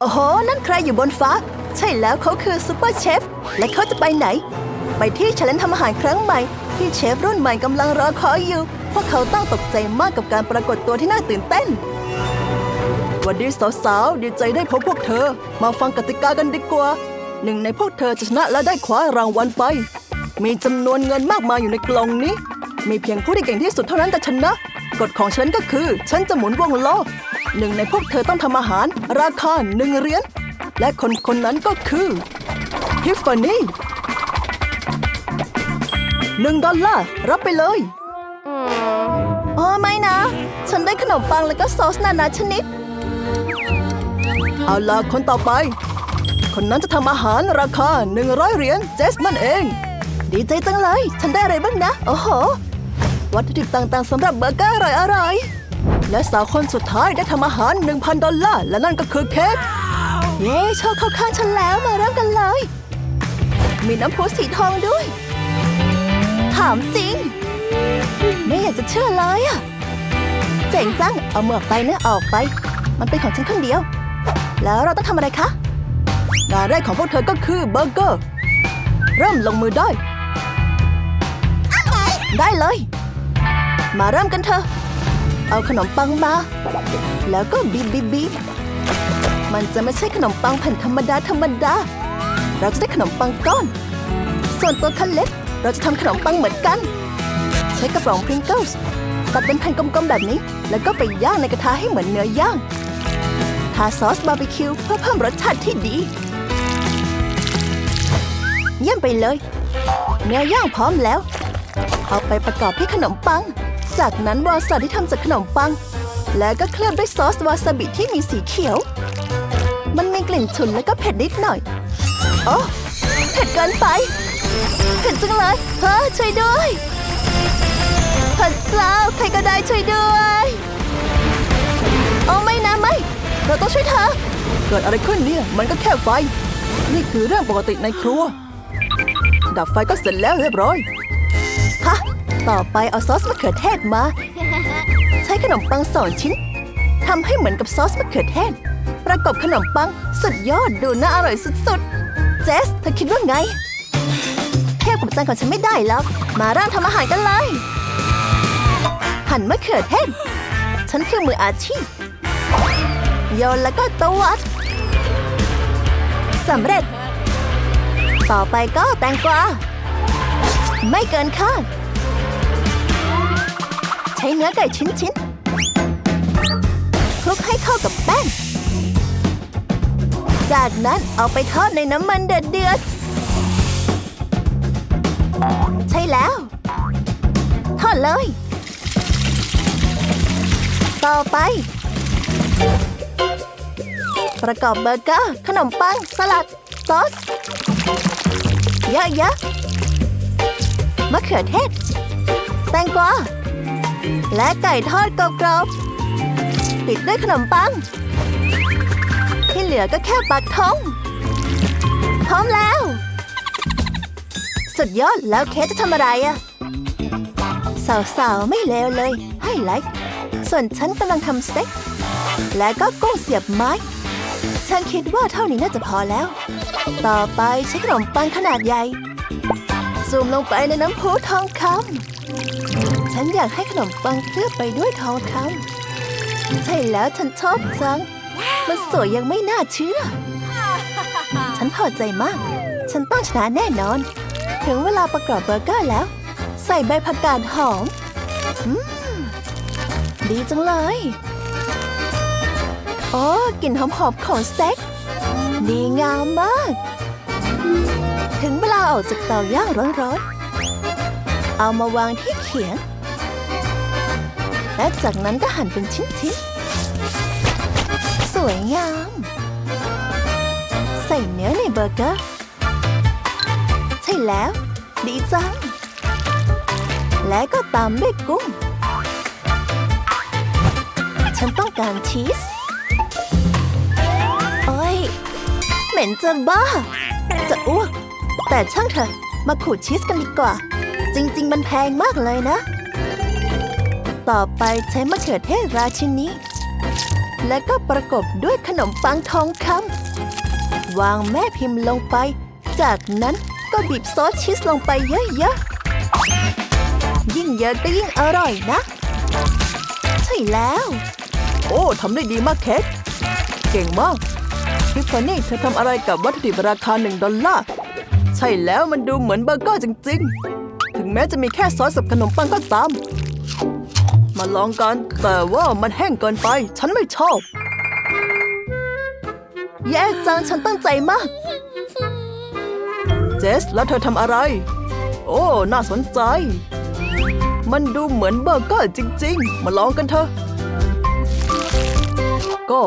โอ้โห นั่นใครอยู่บนฟ้า ใช่แล้วเขาคือซูเปอร์เชฟ และเขาจะไปไหน ไปที่ชลนทำอาหารครั้งใหม่ ที่เชฟรุ่นใหม่กำลังรอคอยอยู่ พวกเขาต้องตกใจมากกับการปรากฏตัวที่น่าตื่นเต้น วันดีสาวๆ ดีใจได้พบพวกเธอ มาฟังกติกากันดีกว่า หนึ่งในพวกเธอจะชนะและได้คว้ารางวัลไป มีจำนวนเงินมากมายอยู่ในกล่องนี้ มีเพียงผู้ที่เก่งที่สุดเท่านั้นจะชนะ กฎของฉันก็คือ ฉันจะหมุนวงล้อ หนึ่งในพวกเธอต้องทำอาหาร ราคาหนึ่งเหรียญและคนคนนั้นก็คือทิฟฟานี่หนึ่งดอลลาร์รับไปเลยอ๋อไม่นะ ฉันได้ขนมปังแล้วก็ซอสนานาชนิด เอาล่ะคนต่อไป คนนั้นจะทำอาหารราคา 100 เหรียญเจสนั่นเอง ดีใจจังเลย ฉันได้อะไรบ้างนะ โอ้โห วัตถุดิบต่างๆสำหรับเบอร์เกอร์อร่อยๆ และสาวคนสุดท้ายได้ทำอาหาร 1,000 ดอลลาร์ และนั่นก็คือเค้กเย้โชว์เข้าข้างฉันแล้วมาเริ่มกันเลย มีน้ำพุสีทองด้วย ถามจริง ไม่อยากจะเชื่อเลยอะเจ๋งจัง เอาเมือกไปนะออกไป มันเป็นของฉันคนเดียว แล้วเราต้องทำอะไรคะงานแรกของพวกเธอก็คือเบอร์เกอร์ เริ่มลงมือได้ ได้เลย มาเริ่มกันเถอะ เอาขนมปังมา แล้วก็บีบบีบบีบมันจะไม่ใช่ขนมปังแผ่นธรรมดาธรรมดา เราจะได้ขนมปังก้อน ส่วนตัวคันเล็ก เราจะทำขนมปังเหมือนกัน ใช้กระป๋องพริงเกิลส์ตัดเป็นแผ่นกลมๆแบบนี้ แล้วก็ไปย่างในกระทะให้เหมือนเนื้อย่างทาซอสบาร์บีคิวเพื่อเพิ่มรสชาติที่ดี เยี่ยมไปเลย เนื้อย่างพร้อมแล้ว เอาไปประกอบที่ขนมปัง จากนั้นวาซาที่ทำจากขนมปัง แล้วก็เคลือบด้วยซอสวาซาบิที่มีสีเขียว มันมีกลิ่นฉุนและก็เผ็ดนิดหน่อย โอ้เผ็ดเกินไป เผ็ดจังเลยเฮ้อช่วยด้วยพระเจ้าใครก็ได้ช่วยด้วย โอ้ไม่นะไม่ เราต้องช่วยเธอ เกิดอะไรขึ้นเนี่ย มันก็แค่ไฟ นี่คือเรื่องปกติในครัว ดับไฟก็เสร็จแล้วเรียบร้อย ต่อไปเอาซอสมะเขือเทศมา ใช้ขนมปังสองชิ้นทำให้เหมือนกับซอสมะเขือเทศ ประกบขนมปังสุดยอดดูน่าอร่อยสุดๆ เจสเธอคิดว่าไง เทียบกับจานของฉันไม่ได้หรอกมาเริ่มทำอาหารกันเลย หั่นมะเขือเทศ ฉันคือมืออาชีพโยนแล้วก็ตวัดสำเร็จ ต่อไปก็แตงกวาไม่เกินคาด ใช้เนื้อไก่ชิ้นๆคลุกให้เข้ากับแป้ง จากนั้นเอาไปทอดในน้ำมันเดือดๆใช่แล้ว ทอดเลย ต่อไป ประกอบเบอร์เกอร์ขนมปัง สลัด ซอส เยอะๆมะเขือเทศ แตงกวา และไก่ทอดกรอบๆปิดด้วยขนมปัง ที่เหลือก็แค่ปักทองพร้อมแล้ว สุดยอดแล้วเคสจะทำอะไรอะสาวๆ ไม่เลวเลย ให้ไลค์ส่วนฉันกำลังทำสเต็ก และก็กุ้งเสียบไม้ ฉันคิดว่าเท่านี้น่าจะพอแล้ว ต่อไปใช้ขนมปังขนาดใหญ่ ซูมลงไปในน้ำพุทองคำ ฉันอยากให้ขนมปังเคลือบไปด้วยทองคำใช่แล้วฉันชอบจัง มันสวยยังไม่น่าเชื่อ ฉันพอใจมาก ฉันต้องชนะแน่นอน ถึงเวลาประกอบเบอร์เกอร์แล้ว ใส่ใบผักกาดหอมอืมดีจังเลย โอ้กลิ่นหอมๆของสเต็ก ดีงามมาก ถึงเวลาออกจากเตาย่างร้อนๆ เอามาวางที่เขียง และจากนั้นก็หั่นเป็นชิ้นๆ สวยงาม ใส่เนื้อในเบอร์เกอร์ ใช่แล้ว ดีจัง และก็ตามด้วยกุ้ง ฉันต้องการชีส โอ้ย เหม็นจะบ้า จะอ้วก แต่ช่างเถอะ มาขูดชีสกันดีกว่า จริง ๆ มันแพงมากเลยนะ ต่อไปใช้มะเขือเทศราชินีและก็ประกบด้วยขนมปังทองคำวางแม่พิมพ์ลงไป จากนั้นก็บีบซอสชีสลงไปเยอะๆ ยิ่งเยอะก็ยิ่งอร่อยนะ ใช่แล้ว โอ้ทำได้ดีมากเค้กเก่งมากทิฟฟานี่เธอทำอะไรกับวัตถุดิบราคาหนึ่งดอลลาร์ ใช่แล้วมันดูเหมือนเบอร์เกอร์จริงๆ ถึงแม้จะมีแค่ซอสกับขนมปังก็ตาม มาลองกัน แต่ว่ามันแห้งเกินไป ฉันไม่ชอบ แย่จัง ฉันตั้งใจมาก เจส แล้วเธอทำอะไร โอ้ น่าสนใจ มันดูเหมือนเบอร์เกอร์จริง ๆ มาลองกันเถอะ ก็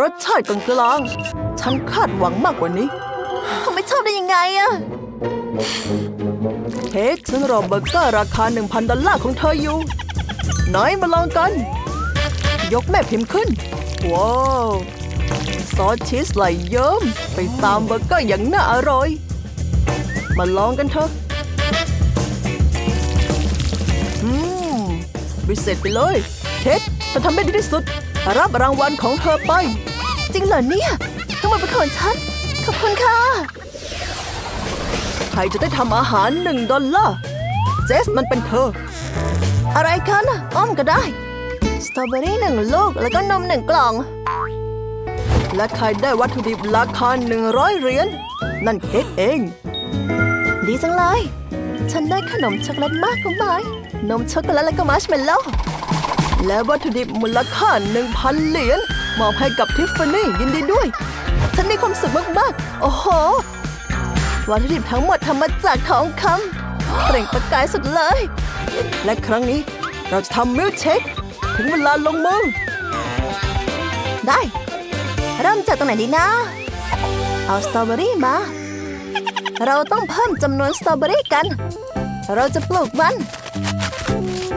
รสชาติกลางๆฉันคาดหวังมากกว่านี้ทำไมชอบได้ยังไงอะเฮ้ฉันรอเบอร์เกอร์ราคา 1,000 ดอลลาร์ของเธออยู่ น้อยมาลองกัน ยกแม่พิมพ์ขึ้น ว้าวซอสชีสไหลเยิ้มไปตามเบอร์เกอร์อย่างน่าอร่อย มาลองกันเถอะอืมวิเศษไปเลยเท็ดเธอทำได้ดีที่สุด รับรางวัลของเธอไป จริงเหรอเนี่ย ทั้งหมดเป็นของฉัน ขอบคุณค่ะ ใครจะได้ทำอาหารหนึ่งดอลลาร์เจสมันเป็นเธอ อะไรกันน่ะอ้อมก็ได้ สตรอเบอรี่หนึ่งลูกแล้วก็นมหนึ่งกล่อง และใครได้วัตถุดิบราคาหนึ่งร้อยเหรียญนั่นเค้กเอง ดีจังเลย ฉันได้ขนมช็อกโกแลตมากกว่าไหมนมช็อกโกแลตและก็มัชเมลโล่และวัตถุดิบมูลค่าหนึ่งพันเหรียญมอบให้กับทิฟฟานี่ยินดีด้วย ฉันมีความสุขมากๆ โอ้โห วัตถุดิบทั้งหมดทำมาจากทองคำเปล่งประกายสุดเลย และครั้งนี้เราจะทำมิลค์เชคถึงเวลาลงมือได้ เริ่มจากตรงไหนดีนะ เอาสตรอเบอรี่มา เราต้องเพิ่มจำนวนสตรอเบอรี่กัน เราจะปลูกมัน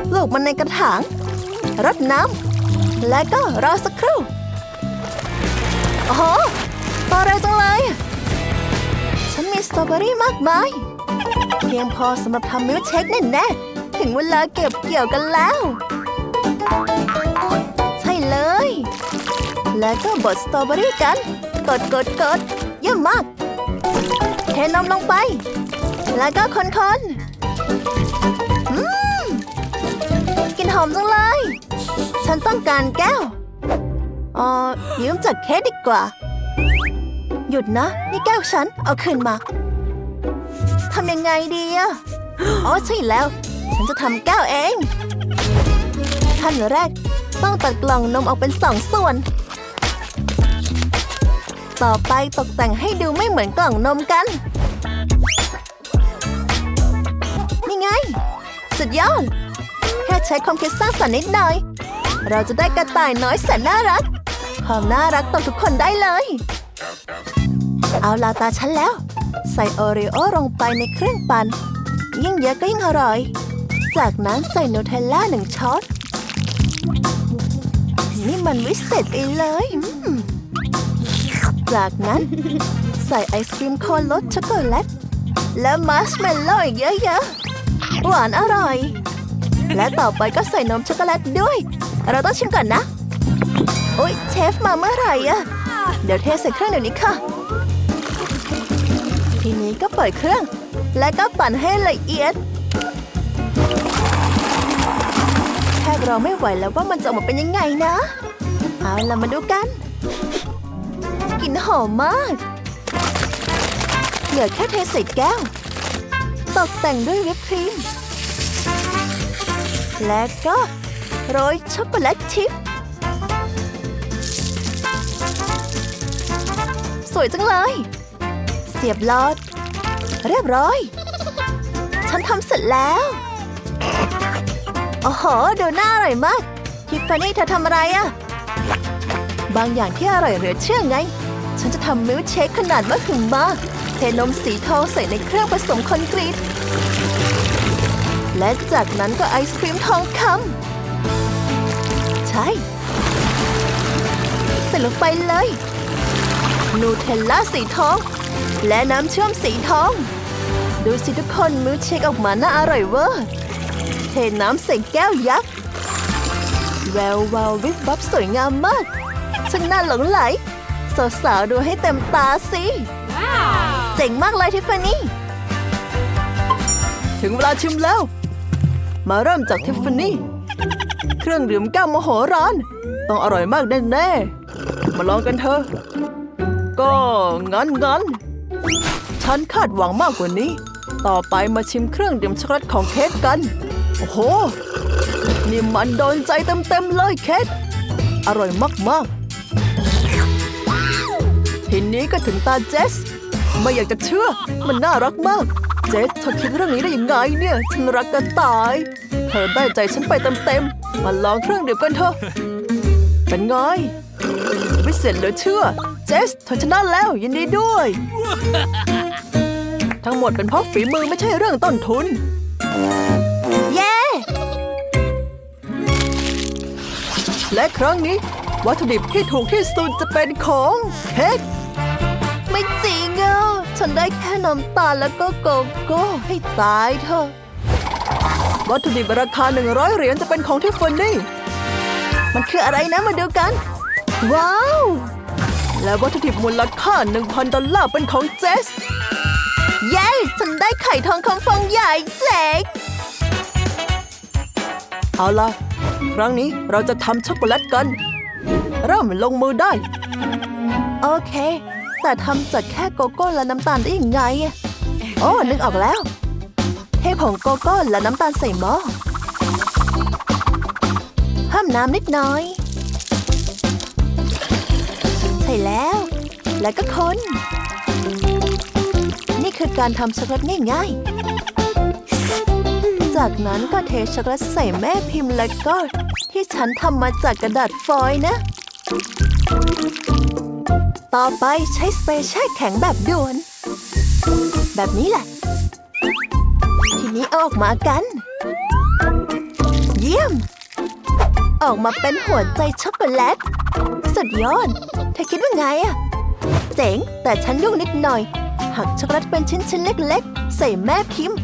ปลูกมันในกระถาง รดน้ำ และก็รอสักครู่ โอ้โหโตเร็วจังเลย ฉันมีสตรอเบอรี่มากมาย เพียงพอสำหรับทำมิลค์เชคแน่ๆ ถึงเวลาเก็บเกี่ยวกันแล้ว ใช่เลย แล้วก็บดสตรอเบอรี่กัน กดกดกดเยี่ยมมาก เทนมลงไป แล้วก็คนๆอืมกลินหอมจังเลย ฉันต้องการแก้วเอ๋อยืมจากเคดีกว่า หยุดนะ นี่แก้วฉัน เอาคืนมาทำยังไงดีอะอ๋อใช่แล้ว ฉันจะทำแก้วเอง ขั้นแรก ต้องตัดกล่องนมออกเป็นสองส่วน ต่อไปตกแต่งให้ดูไม่เหมือนกล่องนมกัน นี่ไง สุดยอด แค่ใช้ความคิดสร้างสรรค์นิดหน่อย เราจะได้กระต่ายน้อยแสนน่ารัก ความน่ารักต่อทุกคนได้เลย เอาลาตาฉันแล้ว ใส่โอรีโอลงไปในเครื่องปั่นยิ่งเยอะก็ยิ่งอร่อย จากนั้นใส่นูเทลล่าหนึ่งช้อน นี่มันวิเศษไปเลย จากนั้นใส่ไอศครีมโคนรสช็อกโกแลต และมัชเมลโล่อีกเยอะๆ หวานอร่อย และต่อไปก็ใส่นมช็อกโกแลตด้วย เราต้องชิมก่อนนะ โอ๊ยเชฟมาเมื่อไหร่อะเดี๋ยวเทใส่เครื่องเดี๋ยวนี้ค่ะ ทีนี้ก็เปิดเครื่อง และก็ปั่นให้ละเอียด แทบเราไม่ไหวแล้วว่ามันจะออกมาเป็นยังไงนะ เอาล่ะมาดูกันกลิ่นหอมมากเหลือแค่เทใส่แก้ว ตกแต่งด้วยวิปครีม และก็โรยช็อกโกแลตชิพสวยจังเลย เสียบลอด เรียบร้อย ฉันทำเสร็จแล้ว โอ้โหดูน่าอร่อยมากทิฟฟานี่เธอทำอะไรอะบางอย่างที่อร่อยเหลือเชื่อไง ฉันจะทำมิลค์เชคขนาดมะถึงมาเทนมสีทองใส่ในเครื่องผสมคอนกรีต และจากนั้นก็ไอศครีมทองคำใช่ใส่ลงไปเลย นูเทลล่าสีทอง และน้ำเชื่อมสีทอง ดูสิทุกคนมิลค์เชคออกมาน่าอร่อยเวอร์ ทน้ำใส่แก้วยักษ์ แวววาววิบวับสวยงามมากช่างน่าหลงไหล สาวๆดูให้เต็มตาสิเจ๋งมากเลยทิฟฟานี่ ถึงเวลาชิมแล้ว มาเริ่มจากทิฟฟานี่ เครื่องดื่มแก้วมโหฬารต้องอร่อยมากแน่ๆ มาลองกันเถอะ ก็งั้นงั้นๆฉันคาดหวังมากกว่านี้ ต่อไปมาชิมเครื่องดื่มช็อกโกแลตของเคทกัน โอ้โห นี่มันโดนใจเต็มๆเลยเคทอร่อยมากๆ ทีนี้ก็ถึงตาเจส ไม่อยากจะเชื่อ มันน่ารักมาก เจสเธอคิดเรื่องนี้ได้ยังไงเนี่ย ฉันรักกันตาย เธอได้ใจฉันไปเต็มๆ มาลองเครื่องดื่มกันเถอะ เป็นไงวิเศษเหลือเชื่อ เจสเธอชนะแล้วยินดีด้วย ทั้งหมดเป็นเพราะฝีมือไม่ใช่เรื่องต้นทุน และครั้งนี้วัตถุดิบที่ถูกที่สุดจะเป็นของเค้กไม่จริงอะฉันได้แค่น้ำตาลแล้วก็โกโก้ให้ตายเถอะ วัตถุดิบราคา 100 เหรียญจะเป็นของที่ฟอนนี่ มันคืออะไรนะมาดูกัน ว้าว และวัตถุดิบมูลค่า 1,000 ดอลลาร์เป็นของเจส เย้ ฉันได้ไข่ทองคำฟองใหญ่เจ๋งเอาล่ะ ครั้งนี้เราจะทำช็อกโกแลตกัน เริ่มลงมือได้ โอเค แต่ทำจากแค่โกโก้และน้ำตาลได้ยังไงอะโอ้ นึกออกแล้ว เทผงโกโก้และน้ำตาลใส่หม้อเพิ่มน้ำนิดหน่อยใช่แล้ว แล้วก็คน นี่คือการทำช็อกโกแลตง่ายๆ จากนั้นก็เทช็อกโกแลตใส่แม่พิมพ์แล้วก็ ที่ฉันทำมาจากกระดาษฟอยล์นะ ต่อไปใช้สเปรย์แช่แข็งแบบด่วน แบบนี้แหละ ทีนี้อออกมากัน เยี่ยม ออกมาเป็นหัวใจช็อกโกแลต สุดยอดเธอคิดว่าไงอะเจ๋ง แต่ฉันยุ่งนิดหน่อย หักช็อกโกแลตเป็นชิ้นๆเล็ก ๆ ใส่แม่พิมพ์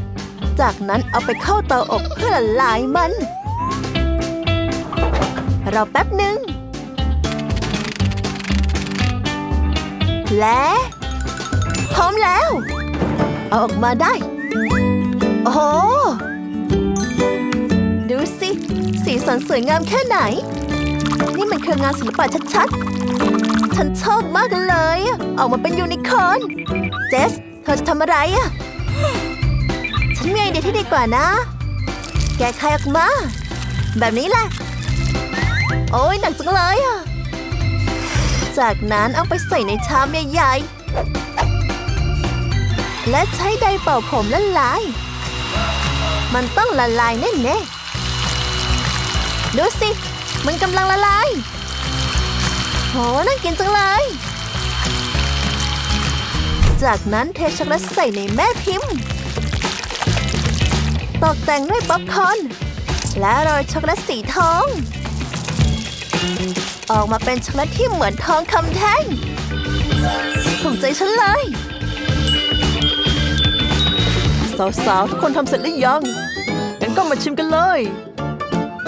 จากนั้นเอาไปเข้าเตาอบเพื่อละลายมัน รอแป๊บหนึ่ง และ พร้อมแล้ว ออกมาได้ โอ้โห ดูสิ สีสันสวยงามแค่ไหน นี่มันคืองานศิลปะชัดๆ ฉันชอบมากเลย ออกมาเป็นยูนิคอร์น เจส เธอจะทำอะไรอะ ฉันมีไอเดียที่ดีกว่านะ แกไข่ออกมา แบบนี้แหละ โอ้ยหนักจังเลยอะจากนั้นเอาไปใส่ในชามใหญ่ๆ และใช้ไดร์เป่าผมละลาย มันต้องละลายแน่ๆ ดูสิ มันกำลังละลายโหน่ากินจังเลย จากนั้นเทช็อกโกแลตใส่ในแม่พิมพ์ ตกแต่งด้วยป๊อปคอร์นและโรยช็อกโกแลตสีทอง ออกมาเป็นช็อกโกแลตที่เหมือนทองคำแท่งถูกใจฉันเลยสาวๆทุกคนทำเสร็จหรือยังงั้นก็มาชิมกันเลย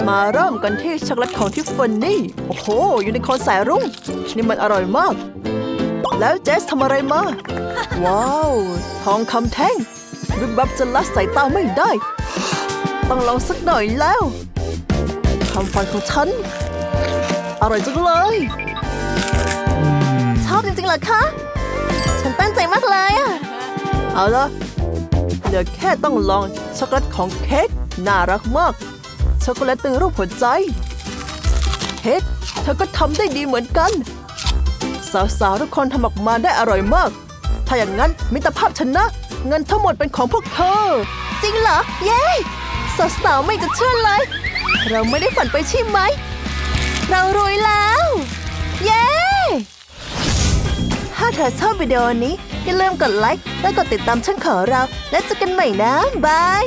มาเริ่มกันที่ช็อกโกแลตของทิฟฟานี่ โอ้โห อยู่ในคอนสายรุ้งนี่มันอร่อยมาก แล้วเจสทำอะไรมา ว้าว ทองคำแท่ง วิบวับจะละสายตาไม่ได้ ต้องลองสักหน่อยแล้วคำฟันของฉัน อร่อยจังเลยชอบจริงๆเหรอคะ ฉันตั้งใจมากเลยอะเอาละเหลือแค่ต้องลองช็อกโกแลตของเค้กน่ารักมาก ช็อกโกแลตเป็นรูปหัวใจ เค้กเธอก็ทำได้ดีเหมือนกัน สาวๆทุกคนทำออกมาได้อร่อยมาก ถ้าอย่างนั้นมิตรภาพชนะ เงินทั้งหมดเป็นของพวกเธอ จริงเหรอ เย้สาวๆไม่จะเชื่อเลย เราไม่ได้ฝันไปใช่ไหม เรารวยแล้ว เย้ ถ้าเธอชอบวิดีโอนี้ อย่าลืมกดไลค์และกดติดตามช่องของเรา และเจอกันใหม่นะ บาย